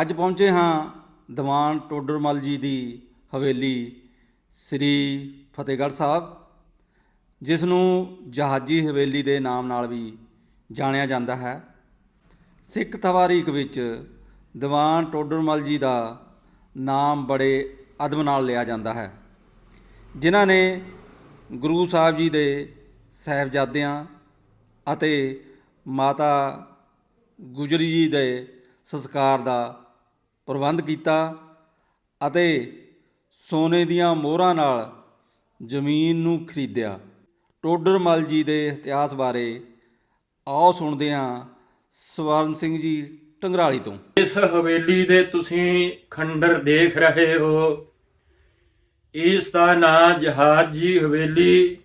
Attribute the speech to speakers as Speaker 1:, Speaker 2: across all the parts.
Speaker 1: ਅੱਜ ਪਹੁੰਚੇ ਹਾਂ ਦੀਵਾਨ ਟੋਡਰਮਲ ਜੀ ਦੀ ਹਵੇਲੀ, ਸ੍ਰੀ ਫਤਿਹਗੜ੍ਹ ਸਾਹਿਬ, ਜਿਸ ਨੂੰ ਜਹਾਜੀ ਹਵੇਲੀ ਦੇ ਨਾਮ ਨਾਲ ਵੀ ਜਾਣਿਆ ਜਾਂਦਾ ਹੈ। ਸਿੱਖ ਤਵਾਰੀਖ ਵਿੱਚ ਦੀਵਾਨ ਟੋਡਰਮਲ ਜੀ ਦਾ ਨਾਮ ਬੜੇ ਅਦਬ ਨਾਲ ਲਿਆ ਜਾਂਦਾ ਹੈ। ਜਿਨ੍ਹਾਂ ਨੇ ਗੁਰੂ ਸਾਹਿਬ ਜੀ ਦੇ ਸਾਹਿਬਜ਼ਾਦਿਆਂ ਅਤੇ ਮਾਤਾ ਗੁਜਰੀ ਜੀ ਦੇ ਸੰਸਕਾਰ ਦਾ ਪ੍ਰਬੰਧ ਕੀਤਾ ਅਤੇ ਸੋਨੇ ਦੀਆਂ ਮੋਹਰਾਂ ਨਾਲ ਜ਼ਮੀਨ ਨੂੰ ਖਰੀਦਿਆ। ਟੋਡਰਮਲ ਜੀ ਦੇ ਇਤਿਹਾਸ ਬਾਰੇ ਆਓ ਸੁਣਦੇ ਹਾਂ ਸਵਰਨ ਸਿੰਘ ਜੀ ਟੰਗਰਾਲੀ ਤੋਂ।
Speaker 2: ਇਸ ਹਵੇਲੀ ਦੇ ਤੁਸੀਂ ਖੰਡਰ ਦੇਖ ਰਹੇ ਹੋ। ਇਸ ਦਾ ਨਾਂ ਜਹਾਜ਼ ਜੀ ਹਵੇਲੀ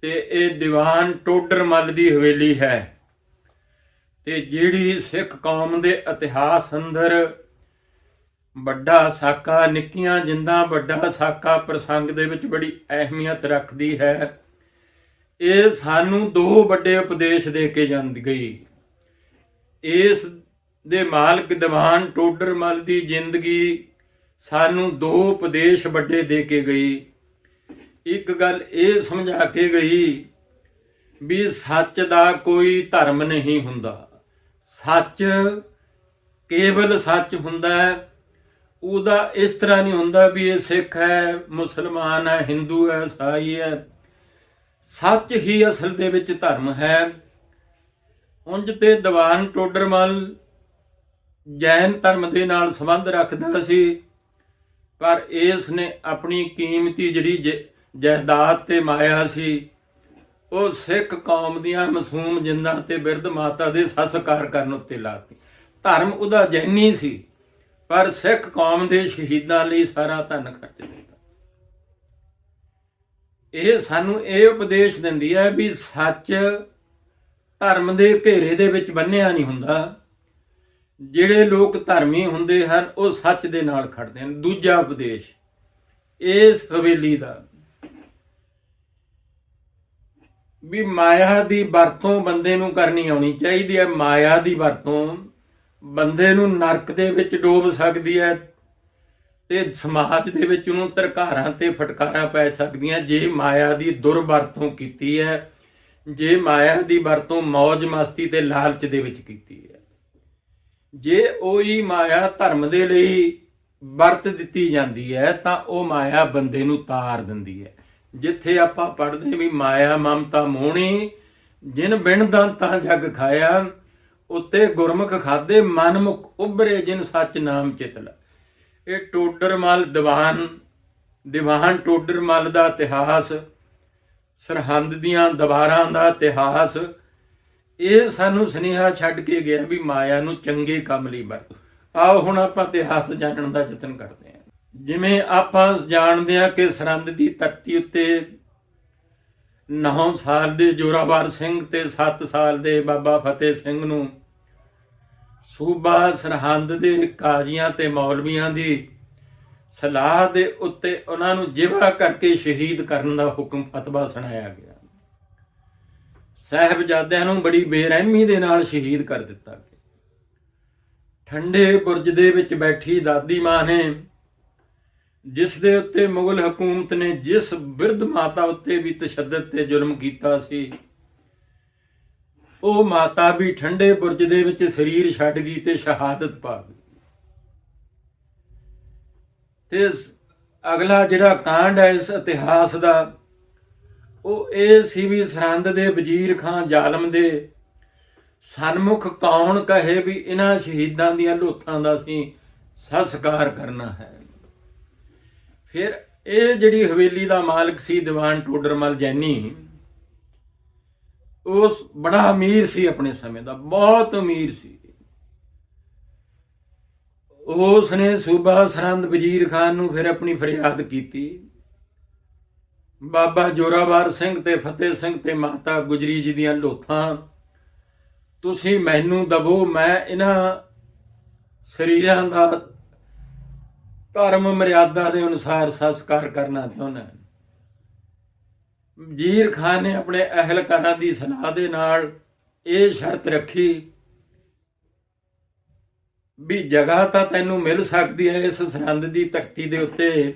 Speaker 2: ਤੇ ਇਹ ਦੀਵਾਨ ਟੋਡਰਮਲ ਦੀ ਹਵੇਲੀ ਹੈ। ਤੇ ਜਿਹੜੀ ਸਿੱਖ ਕੌਮ ਦੇ ਇਤਿਹਾਸ ਅੰਦਰ ਵੱਡਾ ਸਾਕਾ, ਨਿੱਕੀਆਂ ਜਿੰਦਾਂ, ਵੱਡਾ ਸਾਕਾ ਪ੍ਰਸੰਗ ਦੇ ਵਿੱਚ ਬੜੀ ਅਹਿਮੀਅਤ ਰੱਖਦੀ ਹੈ। ਇਹ ਸਾਨੂੰ ਦੋ ਵੱਡੇ ਉਪਦੇਸ਼ ਦੇ ਕੇ ਜਾਂਦੀ ਗਈ। ਇਸ ਦੇ ਮਾਲਕ ਦੀਵਾਨ ਟੋਡਰਮਲ ਦੀ ਜ਼ਿੰਦਗੀ ਸਾਨੂੰ ਦੋ ਉਪਦੇਸ਼ ਵੱਡੇ ਦੇ ਕੇ ਗਈ। ਇੱਕ ਗੱਲ ਇਹ ਸਮਝਾ ਕੇ ਗਈ ਵੀ ਸੱਚ ਦਾ ਕੋਈ ਧਰਮ ਨਹੀਂ ਹੁੰਦਾ। ਸੱਚ ਕੇਵਲ ਸੱਚ ਹੁੰਦਾ ਹੈ ਉਹਦਾ ਇਸ ਤਰ੍ਹਾਂ ਨਹੀਂ ਹੁੰਦਾ ਵੀ ਇਹ ਸਿੱਖ ਹੈ, ਮੁਸਲਮਾਨ ਹੈ, ਹਿੰਦੂ ਹੈ, ਈਸਾਈ ਹੈ। ਸੱਚ ਹੀ ਅਸਲ ਦੇ ਵਿੱਚ ਧਰਮ ਹੈ। ਉਂਝ ਤੇ ਦੀਵਾਨ ਟੋਡਰਮਲ ਜੈਨ ਧਰਮ ਦੇ ਨਾਲ ਸੰਬੰਧ ਰੱਖਦਾ ਸੀ, ਪਰ ਇਸ ਨੇ ਆਪਣੀ ਕੀਮਤੀ ਜਿਹੜੀ ਜ- ਜਾਇਦਾਦ ਤੇ ਮਾਇਆ ਸੀ, ਉਹ ਸਿੱਖ ਕੌਮ ਦੀਆਂ ਮਾਸੂਮ ਜਿੰਦਾਂ ਤੇ ਬਿਰਧ ਮਾਤਾ ਦੇ ਸੰਸਕਾਰ ਕਰਨ ਉੱਤੇ ਲਾਤੀ। ਧਰਮ ਉਹਦਾ ਜੈਨੀ ਸੀ। ਪਰ ਸਿੱਖ ਕੌਮ ਦੇ ਸ਼ਹੀਦਾਂ ਲਈ ਸਾਰਾ ਧਨ ਖਰਚ ਦਿੱਤਾ ਇਹ ਸਾਨੂੰ ਇਹ ਉਪਦੇਸ਼ ਦਿੰਦੀ ਹੈ ਵੀ ਸੱਚ ਧਰਮ ਦੇ ਘੇਰੇ ਦੇ ਵਿੱਚ ਬੰਨਿਆ ਨਹੀਂ ਹੁੰਦਾ। ਜਿਹੜੇ ਲੋਕ ਧਰਮੀ ਹੁੰਦੇ ਹਨ, ਉਹ ਸੱਚ ਦੇ ਨਾਲ ਖੜਦੇ ਹਨ। ਦੂਜਾ ਉਪਦੇਸ਼, ਇਸ ਹਵੇਲੀ ਦਾ ਵੀ ਮਾਇਆ ਦੀ ਵਰਤੋਂ ਬੰਦੇ ਨੂੰ ਕਰਨੀ ਆਉਣੀ ਚਾਹੀਦੀ ਹੈ। ਮਾਇਆ ਦੀ ਵਰਤੋਂ ਬੰਦੇ ਨੂੰ ਨਰਕ ਦੇ ਵਿੱਚ ਡੋਬ ਸਕਦੀ ਹੈ ਤੇ ਸਮਾਜ ਦੇ ਵਿੱਚ ਉਹਨੂੰ ਧਰਕਾਰਾਂ ਤੇ ਫਟਕਾਰਾਂ ਪੈ ਸਕਦੀਆਂ। ਜੇ ਮਾਇਆ ਦੀ ਦੁਰਵਰਤੋਂ ਕੀਤੀ ਹੈ, ਜੇ ਮਾਇਆ ਦੀ ਵਰਤੋਂ ਮौज ਮਸਤੀ ਤੇ ਲਾਲਚ ਦੇ ਵਿੱਚ ਕੀਤੀ ਹੈ, ਜੇ ਉਹੀ ਮਾਇਆ ਧਰਮ ਦੇ ਲਈ ਵਰਤ ਦਿੱਤੀ ਜਾਂਦੀ ਹੈ, ਤਾਂ ਉਹ ਮਾਇਆ ਬੰਦੇ ਨੂੰ ਤਾਰ ਦਿੰਦੀ ਹੈ। ਜਿੱਥੇ ਆਪਾਂ ਪੜ੍ਹਦੇ ਵੀ ਮਾਇਆ ਮਮਤਾ ਮੋਹਣੀ, ਜਿਨ ਬਿਨ ਦੰਤਾਂ ਜਗ ਖਾਇਆ ਉੱਤੇ ਗੁਰਮੁਖ ਖਾਦੇ, ਮਨਮੁਖ ਉਭਰੇ ਜਿਨ ਸੱਚ ਨਾਮ ਚਿਤਲਾ। ਇਹ ਟੋਡਰਮਲ ਦੀਵਾਨ ਦੀਵਾਨ ਟੋਡਰਮਲ ਦਾ ਇਤਿਹਾਸ, ਸਰਹੰਦ ਦੀਆਂ ਦੀਵਾਰਾਂ ਦਾ ਇਤਿਹਾਸ। ਇਹ ਸਾਨੂੰ ਸੁਨੇਹਾ ਛੱਡ ਕੇ ਗਿਆ ਵੀ ਮਾਇਆ ਨੂੰ ਚੰਗੇ ਕੰਮ ਲਈ ਵਰਤੋ। ਆਓ ਹੁਣ ਆਪਾਂ ਇਤਿਹਾਸ ਜਾਣਨ ਦਾ ਯਤਨ ਕਰਦੇ ਹਾਂ। ਜਿਵੇਂ ਆਪਾਂ ਜਾਣਦੇ ਹਾਂ ਕਿ ਸਰਹੰਦ ਦੀ ਧਰਤੀ ਉੱਤੇ 9 ਸਾਲ ਦੇ ਜੋਰਾਵਰ ਸਿੰਘ ਤੇ 7 ਸਾਲ ਦੇ ਬਾਬਾ ਫਤਿਹ ਸਿੰਘ ਨੂੰ। ਸੂਬਾ ਸਰਹੰਦ ਦੇ ਕਾਜ਼ੀਆਂ ਤੇ ਮੌਲਵੀਆਂ ਦੀ ਸਲਾਹ ਦੇ ਉੱਤੇ ਉਹਨਾਂ ਨੂੰ ਜਿਵਾ ਕਰਕੇ ਸ਼ਹੀਦ ਕਰਨ ਦਾ ਹੁਕਮ ਫਤਵਾ ਸੁਣਾਇਆ ਗਿਆ। ਸਾਹਿਬਜ਼ਾਦਿਆਂ ਨੂੰ ਬੜੀ ਬੇਰਹਿਮੀ ਦੇ ਨਾਲ ਸ਼ਹੀਦ ਕਰ ਦਿੱਤਾ ਗਿਆ। ਠੰਡੇ ਬੁਰਜ ਦੇ ਵਿੱਚ ਬੈਠੀ ਦਾਦੀ ਮਾਂ ਨੇ ਜਿਸ ਦੇ ਉੱਤੇ ਮੁਗਲ ਹਕੂਮਤ ਨੇ ਜਿਸ ਬਿਰਧ ਮਾਤਾ ਉੱਤੇ ਵੀ ਤਸ਼ੱਦਦ ਤੇ ਜ਼ੁਲਮ ਕੀਤਾ ਸੀ, ਉਹ ਮਾਤਾ ਵੀ ਠੰਡੇ ਬੁਰਜ ਦੇ ਵਿੱਚ ਸਰੀਰ ਛੱਡ ਗਈ ਤੇ ਸ਼ਹਾਦਤ ਪਾ ਗਈ ਤੇ ਅਗਲਾ ਜਿਹੜਾ ਕਾਂਡ ਹੈ, ਇਸ ਇਤਿਹਾਸ ਦਾ, ਉਹ ਇਹ ਸੀ ਵੀ ਸਰਹੰਦ ਦੇ ਵਜ਼ੀਰ ਖਾਨ ਜ਼ਾਲਮ ਦੇ ਸਨਮੁਖ ਕੌਣ ਕਹੇ ਵੀ ਇਹਨਾਂ ਸ਼ਹੀਦਾਂ ਦੀਆਂ ਲੋਥਾਂ ਦਾ ਅਸੀਂ ਸਸਕਾਰ ਕਰਨਾ ਹੈ। ਫਿਰ ਇਹ ਜਿਹੜੀ ਹਵੇਲੀ ਦਾ ਮਾਲਕ ਸੀ ਦੀਵਾਨ ਟੋਡਰਮਲ ਜੈਨੀ, ਉਸ ਬੜਾ ਅਮੀਰ ਸੀ ਆਪਣੇ ਸਮੇਂ ਦਾ, ਬਹੁਤ ਅਮੀਰ ਸੀ। ਉਸ ਨੇ ਸੂਬਾ ਸਰਹੰਦ ਵਜ਼ੀਰ ਖਾਨ ਨੂੰ ਫਿਰ ਆਪਣੀ ਫਰਿਆਦ ਕੀਤੀ। ਬਾਬਾ ਜੋਰਾਵਰ ਸਿੰਘ ਤੇ ਫਤਿਹ ਸਿੰਘ ਤੇ ਮਾਤਾ ਗੁਜਰੀ ਜੀ ਦੀਆਂ ਲੋਥਾਂ, ਤੁਸੀਂ ਮੈਨੂੰ ਦਬੋ ਮੈਂ ਇਹਨਾਂ ਸਰੀਰਾਂ ਦਾ ਧਰਮ ਮਰਿਆਦਾ ਦੇ ਅਨੁਸਾਰ ਸੰਸਕਾਰ ਕਰਨਾ ਚਾਹੁੰਦਾ ਵਜ਼ੀਰ ਖਾਨ ਨੇ ਆਪਣੇ ਅਹਿਲਕਾਰਾਂ ਦੀ ਸਲਾਹ ਦੇ ਨਾਲ ਇਹ ਸ਼ਰਤ ਰੱਖੀ ਵੀ ਜਗ੍ਹਾ ਤਾਂ ਤੈਨੂੰ ਮਿਲ ਸਕਦੀ ਹੈ ਇਸ ਸਰਹੰਦ ਦੀ ਧਰਤੀ ਦੇ ਉੱਤੇ।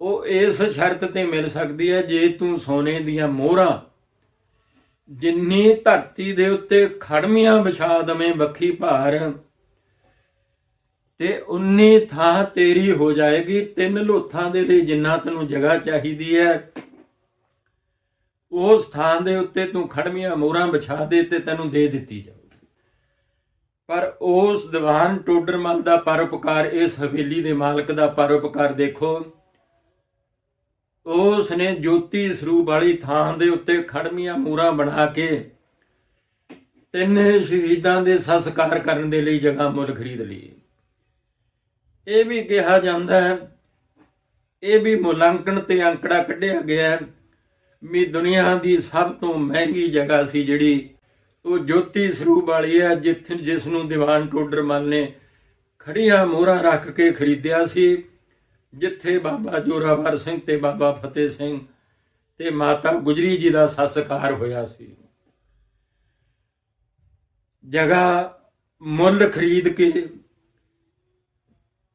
Speaker 2: ਉਹ ਇਸ ਸ਼ਰਤ ਤੇ ਮਿਲ ਸਕਦੀ ਹੈ, ਜੇ ਤੂੰ ਸੋਨੇ ਦੀਆਂ ਮੋਹਰਾਂ, ਜਿੰਨੀ ਧਰਤੀ ਦੇ ਉੱਤੇ ਖੜਮੀਆਂ ਵਿਛਾ ਦਵੇਂ ਬੱਖੀ ਭਾਰ ਤੇ ਉਨੀ ਥਾਂ ਤੇਰੀ ਹੋ ਜਾਏਗੀ, ਤਿੰਨ ਲੋਥਾਂ ਦੇ ਲਈ ਜਿੰਨਾ ਤੈਨੂੰ ਜਗ੍ਹਾ ਚਾਹੀਦੀ ਹੈ। ਉਸ ਥਾਂ ਦੇ ਉੱਤੇ ਤੂੰ ਖੜਮੀਆਂ ਮੋਹਰਾਂ ਵਿਛਾ ਦੇ ਤੇ ਤੈਨੂੰ ਦੇ ਦਿੱਤੀ ਜਾਊਗੀ। ਪਰ ਉਸ ਦੀਵਾਨ ਟੋਡਰਮਲ ਦਾ ਪਰਉਪਕਾਰ ਇਸ ਹਵੇਲੀ ਦੇ ਮਾਲਕ ਦਾ ਪਰਉਪਕਾਰ ਦੇਖੋ। ਉਸ ਨੇ ਜੋਤੀ ਸਰੂਪ ਵਾਲੀ ਥਾਂ ਦੇ ਉੱਤੇ ਖੜਮੀਆਂ ਮੋਹਰਾਂ ਬਣਾ ਕੇ ਤਿੰਨ ਸ਼ਹੀਦਾਂ ਦੇ ਸੰਸਕਾਰ ਕਰਨ ਦੇ ਲਈ ਜਗ੍ਹਾ ਮੁੱਲ ਖਰੀਦ ਲਈ। ਇਹ ਵੀ ਕਿਹਾ ਜਾਂਦਾ ਹੈ, ਇਹ ਵੀ ਮੁਲਾਂਕਣ ਤੇ ਅੰਕੜਾ ਕੱਢਿਆ ਗਿਆ ਹੈ ਵੀ ਦੁਨੀਆ ਦੀ ਸਭ ਤੋਂ ਮਹਿੰਗੀ ਜਗ੍ਹਾ ਸੀ ਜਿਹੜੀ, ਉਹ ਜੋਤੀ ਸਰੂਪ ਵਾਲੀ ਹੈ, ਜਿੱਥੇ ਜਿਸ ਨੂੰ ਦੀਵਾਨ ਟੋਡਰਮਲ ਨੇ ਖੜੀਆਂ ਮੋਹਰਾਂ ਰੱਖ ਕੇ ਖਰੀਦਿਆ ਸੀ, ਜਿੱਥੇ ਬਾਬਾ ਜੋਰਾਵਰ ਸਿੰਘ ਤੇ ਬਾਬਾ ਫਤਿਹ ਸਿੰਘ ਤੇ ਮਾਤਾ ਗੁਜਰੀ ਜੀ ਦਾ ਸੰਸਕਾਰ ਹੋਇਆ ਸੀ। ਜਗ੍ਹਾ ਮੁੱਲ ਖਰੀਦ ਕੇ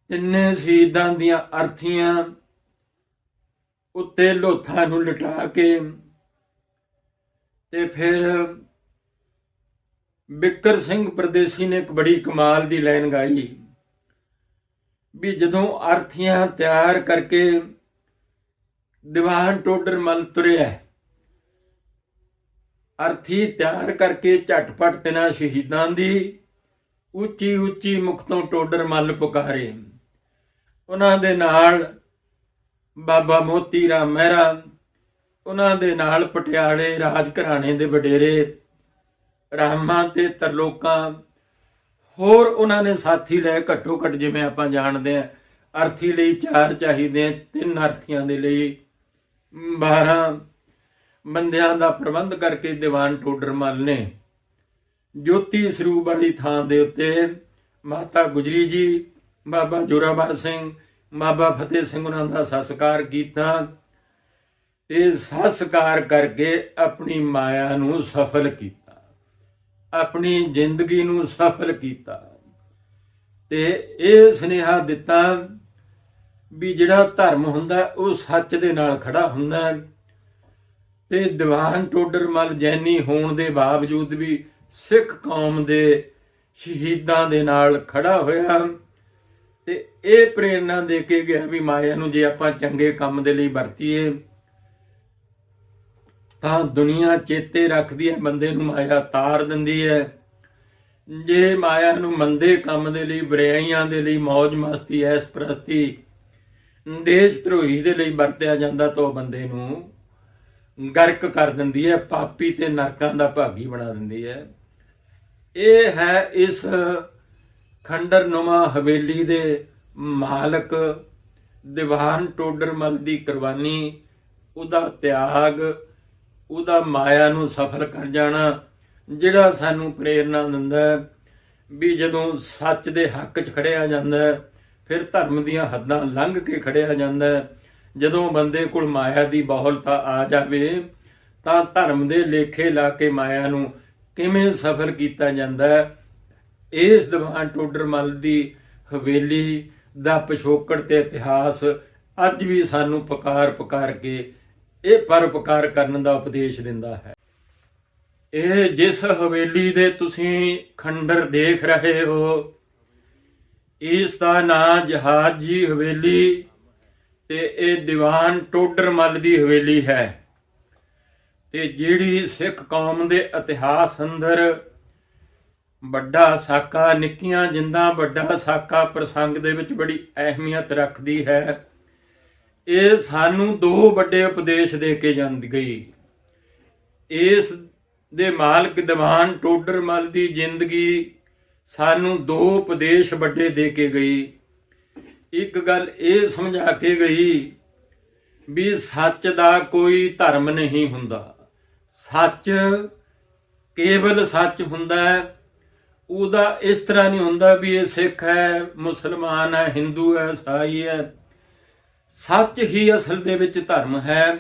Speaker 2: ਤਿੰਨੇ ਸ਼ਹੀਦਾਂ ਦੀਆਂ ਅਰਥੀਆਂ ਉੱਤੇ ਲੋਥਾਂ ਨੂੰ ਲਟਾ ਕੇ ਤੇ ਫਿਰ ਬਿੱਕਰ ਸਿੰਘ ਪ੍ਰਦੇਸੀ ਨੇ ਇੱਕ ਬੜੀ ਕਮਾਲ ਦੀ ਲਾਈਨ ਗਾਈ ਵੀ ਜਦੋਂ ਅਰਥੀਆਂ ਤਿਆਰ ਕਰਕੇ ਦੀਵਾਨ ਟੋਡਰ ਮਲ ਤੁਰਿਆ, ਅਰਥੀ ਤਿਆਰ ਕਰਕੇ ਝਟਪਟ ਤਿਨਾ ਸ਼ਹੀਦਾਂ ਦੀ ਉੱਚੀ ਉੱਚੀ ਮੁਖ ਤੋਂ ਟੋਡਰ ਮੱਲ ਪੁਕਾਰੇ। ਉਹਨਾਂ ਦੇ ਨਾਲ ਬਾਬਾ ਮੋਤੀ ਰਾਮ ਮਹਿਰਾ, ਉਹਨਾਂ ਦੇ ਨਾਲ ਪਟਿਆਲੇ ਰਾਜ ਘਰਾਣੇ ਦੇ ਵਡੇਰੇ, ਰਾਮਾ ਤੇ ਤਰਲੋਕਾਂ, ਹੋਰ ਉਹਨਾਂ ਨੇ ਸਾਥੀ ਲੈ ਘੱਟੋ ਘੱਟ ਜਿਵੇਂ ਆਪਾਂ ਜਾਣਦੇ ਆ ਅਰਥੀ ਲਈ ਚਾਰ ਚਾਹੀਦੇ ਆ ਤਿੰਨ ਅਰਥੀਆਂ ਦੇ ਲਈ 12 ਬੰਦਿਆਂ ਦਾ ਪ੍ਰਬੰਧ ਕਰਕੇ ਦੀਵਾਨ ਟੋਡਰਮਲ ਨੇ। ਜੋਤੀ ਸਰੂਪ ਵਾਲੀ ਥਾਂ ਦੇ ਉੱਤੇ ਮਾਤਾ ਗੁਜਰੀ ਜੀ ਬਾਬਾ ਜੋਰਾਵਰ ਸਿੰਘ, ਬਾਬਾ ਫਤਿਹ ਸਿੰਘ ਉਹਨਾਂ ਦਾ ਸੰਸਕਾਰ ਕੀਤਾ। ਤੇ ਸੰਸਕਾਰ ਕਰਕੇ ਆਪਣੀ ਮਾਇਆ ਨੂੰ ਸਫਲ ਕੀਤਾ। ਆਪਣੀ ਜ਼ਿੰਦਗੀ ਨੂੰ ਸਫਲ ਕੀਤਾ। ਤੇ ਇਹ ਸੁਨੇਹਾ ਦਿੱਤਾ ਵੀ ਜਿਹੜਾ ਧਰਮ ਹੁੰਦਾ, ਉਹ ਸੱਚ ਦੇ ਨਾਲ ਖੜਾ ਹੁੰਦਾ। ਤੇ ਦੀਵਾਨ ਟੋਡਰਮਲ ਜੈਨੀ ਹੋਣ ਦੇ ਬਾਵਜੂਦ ਵੀ ਸਿੱਖ ਕੌਮ ਦੇ ਸ਼ਹੀਦਾਂ ਦੇ ਨਾਲ ਖੜਾ ਹੋਇਆ। ਤੇ ਇਹ ਪ੍ਰੇਰਣਾ ਦੇ ਕੇ ਗਿਆ ਵੀ ਮਾਇਆ ਨੂੰ ਜੇ ਆਪਾਂ ਚੰਗੇ ਕੰਮ ਦੇ ਲਈ ਵਰਤੀਏ, ਤਾਂ ਦੁਨੀਆ ਚੇਤੇ ਰੱਖਦੀ ਹੈ, ਬੰਦੇ ਨੂੰ ਮਾਇਆ ਤਾਰ ਦਿੰਦੀ ਹੈ। ਜੇ ਮਾਇਆ ਨੂੰ ਮੰਦੇ ਕੰਮ ਦੇ ਲਈ, ਬੁਰਾਈਆਂ ਦੇ ਲਈ ਮौज ਮਸਤੀ, ਐਸ ਪ੍ਰਸਤੀ, ਦੇਸ਼ ਧਰੋਹੀ ਦੇ ਲਈ ਵਰਤਿਆ ਜਾਂਦਾ, ਤਾਂ ਉਹ ਬੰਦੇ ਨੂੰ ਗਰਕ ਕਰ ਦਿੰਦੀ ਹੈ, ਪਾਪੀ ਤੇ ਨਰਕਾਂ ਦਾ ਭਾਗੀ ਬਣਾ ਦਿੰਦੀ ਹੈ। ਇਹ ਹੈ ਇਸ ਖੰਡਰ ਨੁਮਾ ਹਵੇਲੀ ਦੇ ਮਾਲਕ, ਦੀਵਾਨ ਟੋਡਰਮਲ ਦੀ ਕੁਰਬਾਨੀ, ਉਹਦਾ ਤਿਆਗ, ਉਹਦਾ ਮਾਇਆ ਨੂੰ ਸਫਲ ਕਰ ਜਾਣਾ, ਜਿਹੜਾ ਸਾਨੂੰ ਪ੍ਰੇਰਣਾ ਦਿੰਦਾ ਵੀ ਜਦੋਂ ਸੱਚ ਦੇ ਹੱਕ 'ਚ ਖੜਿਆ ਜਾਂਦਾ ਫਿਰ ਧਰਮ ਦੀਆਂ ਹੱਦਾਂ ਲੰਘ ਕੇ ਖੜਿਆ ਜਾਂਦਾ ਜਦੋਂ ਬੰਦੇ ਕੋਲ ਮਾਇਆ ਦੀ ਬਹੁਲਤਾ ਆ ਜਾਵੇ, ਤਾਂ ਧਰਮ ਦੇ ਲੇਖੇ ਲਾ ਕੇ ਮਾਇਆ ਨੂੰ ਕਿਵੇਂ ਸਫਲ ਕੀਤਾ ਜਾਂਦਾ ਹੈ? ਇਸ ਦੀਵਾਨ ਟੋਡਰਮਲ ਦੀ ਹਵੇਲੀ ਦਾ ਪਿਛੋਕੜ ਤੇ ਇਤਿਹਾਸ ਅੱਜ ਵੀ ਸਾਨੂੰ ਪਕਾਰ ਪੁਕਾਰ ਕੇ ਇਹ ਪਰਉਪਕਾਰ ਕਰਨ ਦਾ ਉਪਦੇਸ਼ ਦਿੰਦਾ ਹੈ। ਇਹ ਜਿਸ ਹਵੇਲੀ ਦੇ ਤੁਸੀਂ ਖੰਡਰ ਦੇਖ ਰਹੇ ਹੋ, ਇਸ ਦਾ ਨਾਂ ਜੀ ਹਵੇਲੀ ਤੇ ਇਹ ਦੀਵਾਨ ਟੋਡਰਮਲ ਦੀ ਹਵੇਲੀ ਹੈ ਤੇ ਜਿਹੜੀ ਸਿੱਖ ਕੌਮ ਦੇ ਇਤਿਹਾਸ ਅੰਦਰ ਵੱਡਾ ਸਾਕਾ, ਨਿੱਕੀਆਂ ਜਿੰਦਾਂ, ਵੱਡਾ ਸਾਕਾ ਪ੍ਰਸੰਗ ਦੇ ਵਿੱਚ ਬੜੀ ਅਹਿਮੀਅਤ ਰੱਖਦੀ ਹੈ। ਇਹ ਸਾਨੂੰ ਦੋ ਵੱਡੇ ਉਪਦੇਸ਼ ਦੇ ਕੇ ਜਾਂਦੀ ਗਈ। ਇਸ ਦੇ ਮਾਲਕ ਦੀਵਾਨ ਟੋਡਰ ਟੋਡਰਮਲ ਦੀ ਜ਼ਿੰਦਗੀ ਸਾਨੂੰ ਦੋ ਉਪਦੇਸ਼ ਵੱਡੇ ਦੇ ਕੇ ਗਈ। ਇੱਕ ਗੱਲ ਇਹ ਸਮਝਾ ਕੇ ਗਈ ਵੀ ਸੱਚ ਦਾ ਕੋਈ ਧਰਮ ਨਹੀਂ ਹੁੰਦਾ। ਸੱਚ ਕੇਵਲ ਸੱਚ ਹੁੰਦਾ ਹੈ ਉਹਦਾ ਇਸ ਤਰ੍ਹਾਂ ਨਹੀਂ ਹੁੰਦਾ ਵੀ ਇਹ ਸਿੱਖ ਹੈ, ਮੁਸਲਮਾਨ ਹੈ, ਹਿੰਦੂ ਹੈ ਈਸਾਈ ਹੈ। ਸੱਚ ਹੀ ਅਸਲ ਦੇ ਵਿੱਚ ਧਰਮ ਹੈ।